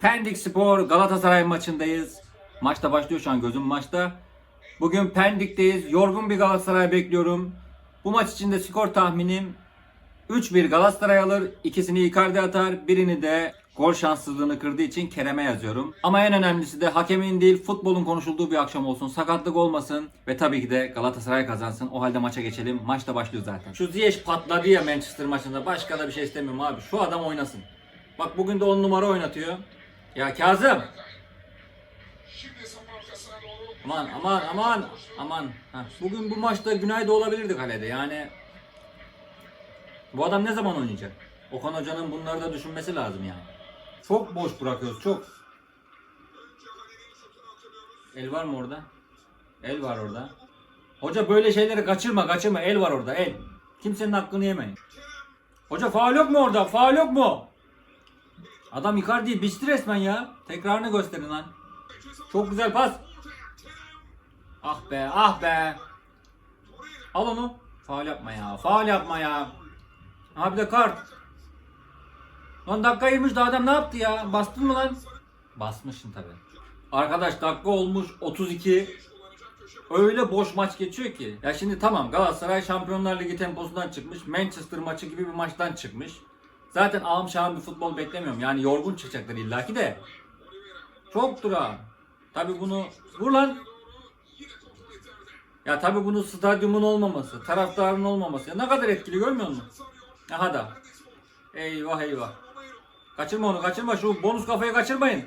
Pendik Spor Galatasaray maçındayız. Maçta başlıyor şu an gözüm maçta. Bugün Pendik'teyiz. Yorgun bir Galatasaray bekliyorum. Bu maç için de skor tahminim 3-1 Galatasaray alır. İkisini Icardi atar. Birini de gol şanssızlığını kırdığı için Kerem'e yazıyorum. Ama en önemlisi de hakemin değil futbolun konuşulduğu bir akşam olsun. Sakatlık olmasın. Ve tabii ki de Galatasaray kazansın. O halde maça geçelim. Maç da başlıyor zaten. Şu Ziyech patladı ya Manchester maçında. Başka da bir şey istemiyorum abi. Şu adam oynasın. Bak bugün de 10 numara oynatıyor. Ya Kazım. Aman aman aman aman. Heh, Bugün bu maçta Günay da olabilirdi kalede. Yani bu adam ne zaman oynayacak? Okan Hoca'nın bunları da düşünmesi lazım yani. Çok boş bırakıyoruz çok. El var mı orada? El var orada. Hoca böyle şeyleri kaçırma kaçırma. El var orada el. Kimsenin hakkını yemeyin. Hoca faul yok mu orada? Faul yok mu? Adam Icardi'yi biçti resmen ya. Tekrarını gösterin lan. Çok güzel pas. Ah be ah be. Al onu. Faul yapma ya. Faul yapma ya. Abi de kart. Lan dakika 20 daha adam ne yaptı ya? Bastın mı lan? Basmışsın tabi. Arkadaş dakika olmuş 32. Öyle boş maç geçiyor ki. Ya şimdi tamam Galatasaray Şampiyonlar Ligi temposundan çıkmış. Manchester maçı gibi bir maçtan çıkmış. Zaten ağım şahım bir futbol beklemiyorum. Yani yorgun çıkacaktır illaki de. Çok durağan. Tabi bunu vur lan. Ya tabi bunu stadyumun olmaması, taraftarın olmaması. Ya ne kadar etkili görmüyor musun? Aha da. Eyvah eyvah. Kaçırma onu kaçırma şu bonus kafayı kaçırmayın.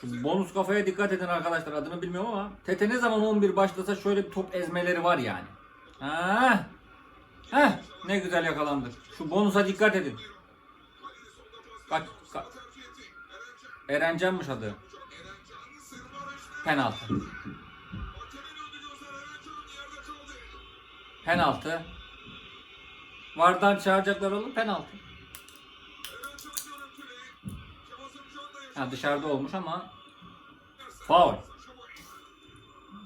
Şu bonus kafaya dikkat edin arkadaşlar adını bilmiyorum ama. Tete ne zaman 11 başlasa şöyle bir top ezmeleri var yani. Ha. Heh, ne güzel yakalandık. Şu bonusa dikkat edin. Kaç, kaç. Erencan'mış adı. Penaltı. Penaltı. Vardan çağıracaklar oğlum penaltı. Ha dışarıda olmuş ama faul.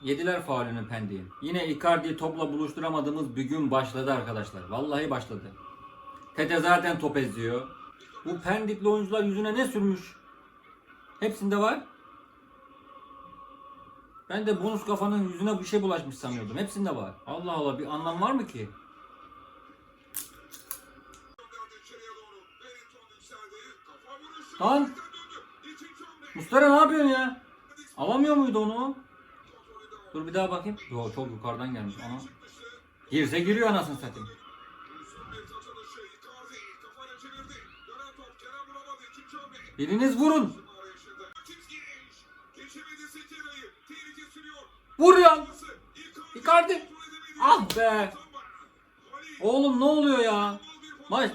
Yediler faulünü Pendik'in. Yine Icardi'yi topla buluşturamadığımız bir gün başladı arkadaşlar. Vallahi başladı. Tete zaten top eziyor. Bu Pendikli oyuncular yüzüne ne sürmüş? Hepsinde var. Ben de bonus kafanın yüzüne bir şey bulaşmış sanıyordum. Hepsinde var. Allah Allah bir anlam var mı ki? Lan! Mustara ne yapıyorsun ya? Alamıyor muydu onu? Dur bir daha bakayım. Yo çok yukarıdan gelmiş ama. Girse giriyor anasını satayım. Biriniz vurun. Vur ya. Icardi. Ah be. Oğlum ne oluyor ya? Maç.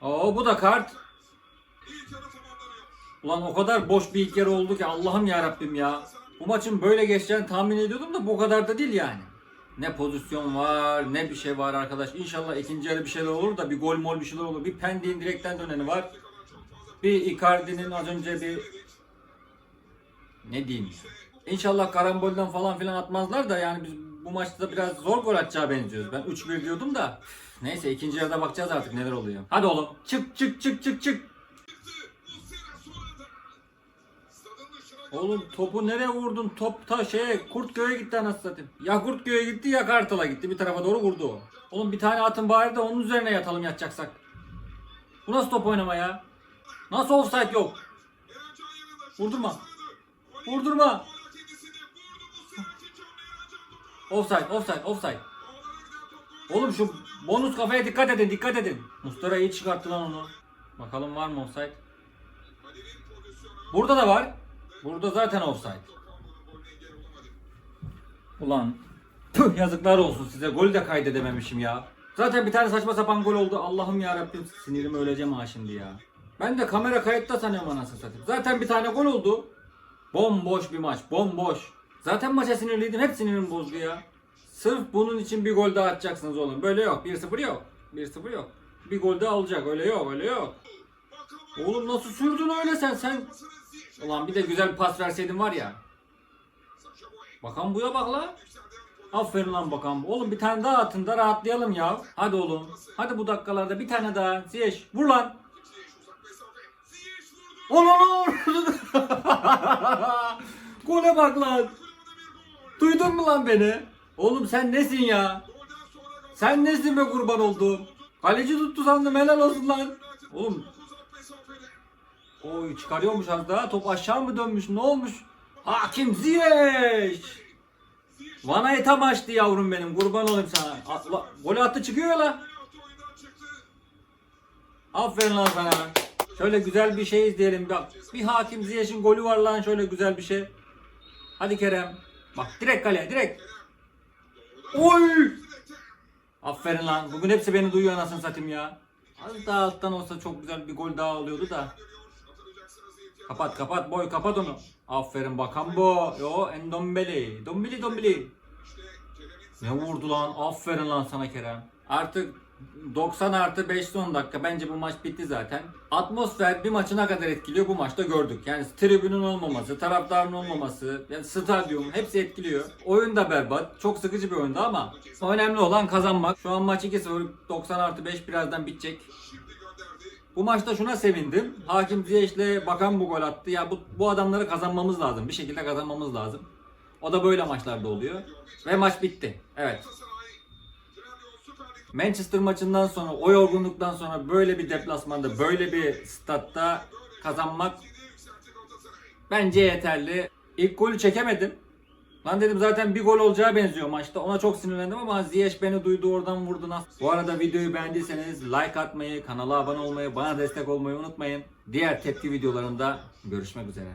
Oo bu da kart. Ulan o kadar boş bir ilk yarı oldu ki Allah'ım ya Rabbim ya. Bu maçın böyle geçeceğini tahmin ediyordum da bu kadar da değil yani. Ne pozisyon var, ne bir şey var arkadaş. İnşallah ikinci yarı bir şeyler olur da bir gol mol bir şeyler olur. Bir Pendik'in direkten döneni var. Bir Icardi'nin az önce bir ne diyeyim. İnşallah karambolden falan filan atmazlar da yani biz bu maçta biraz zor gol atacağı benziyoruz. Ben 3-1 diyordum da. Neyse ikinci yarıda bakacağız artık neler oluyor. Hadi oğlum çık çık çık çık çık. Oğlum topu nereye vurdun? Top ta şeye Kurtköy'e gitti anasını satayım. Ya Kurtköy'e gitti ya Kartal'a gitti. Bir tarafa doğru vurdu o. Oğlum bir tane atın bari de onun üzerine yatalım yatacaksak. Bu nasıl top oynama ya? Nasıl offside yok? Vurdurma. Vurdurma. Offside, offside, offside. Oğlum şu bonus kafaya dikkat edin, dikkat edin. Mustara iyi çıkarttı lan onu. Bakalım var mı offside? Burada da var. Burada zaten offside. Ulan tüh yazıklar olsun size. Golü de kaydedememişim ya. Zaten bir tane saçma sapan gol oldu. Allah'ım ya Rabbim sinirimi öleceğim ha şimdi ya. Ben de kamera kayıtta sanıyorum anasını satayım. Zaten bir tane gol oldu. Bomboş bir maç, bomboş. Zaten maça sinirliydim, hep sinirim bozdu ya. Sırf bunun için bir gol daha atacaksınız oğlum. Böyle yok, 1-0 yok. 1-0 yok. Bir gol daha alacak, öyle yok, öyle yok. Oğlum nasıl sürdün öyle sen, sen? Ulan bir de güzel bir pas verseydin var ya. Bakan buya bak la. Aferin lan bakalım. Oğlum bir tane daha atın da rahatlayalım ya. Hadi oğlum. Hadi bu dakikalarda bir tane daha. Ziyech vur lan. Onu Gole bak lan. Duydun mu lan beni? Oğlum sen nesin ya? Sen nesin be kurban olduğum? Kaleci tuttu sandım helal olsun lan. Oğlum. Oy çıkarıyormuş az daha. Top aşağı mı dönmüş? Ne olmuş? Hakim Ziyech. Vanayı tam açtı yavrum benim. Kurban olayım sana. Atla, gol attı çıkıyor la. Aferin lan sana. Şöyle güzel bir şey izleyelim. Bak bir Hakim Ziyech'in golü var lan şöyle güzel bir şey. Hadi Kerem. Bak direkt kaleye direkt. Oy! Aferin lan. Bugün hepsi beni duyuyor anasını satayım ya. Az daha alttan olsa çok güzel bir gol daha oluyordu da. Kapat kapat boy kapat onu. Aferin bakan bu. Yo Endombele. Dombili dombili. Ne vurdu lan? Aferin lan sana Kerem. Artık 90 artı 5 son dakika. Bence bu maç bitti zaten. Atmosfer bir maçı ne kadar etkiliyor bu maçta gördük. Yani tribünün olmaması, taraftarın olmaması, yani stadyum hepsi etkiliyor. Oyun da berbat. Çok sıkıcı bir oyundu ama önemli olan kazanmak. Şu an maç 2-0. 90 artı 5 birazdan bitecek. Bu maçta şuna sevindim. Hakim Ziyech'le Bakan bu gol attı. Ya bu, bu adamları kazanmamız lazım. Bir şekilde kazanmamız lazım. O da böyle maçlarda oluyor. Ve maç bitti. Evet. Manchester maçından sonra o yorgunluktan sonra böyle bir deplasmanda böyle bir statta kazanmak bence yeterli. İlk golü çekemedim. Lan dedim zaten bir gol olacağı benziyor maçta. Ona çok sinirlendim ama Ziyech beni duydu oradan vurdu. nasıl? Bu arada videoyu beğendiyseniz like atmayı, kanala abone olmayı, bana destek olmayı unutmayın. Diğer tepki videolarında görüşmek üzere.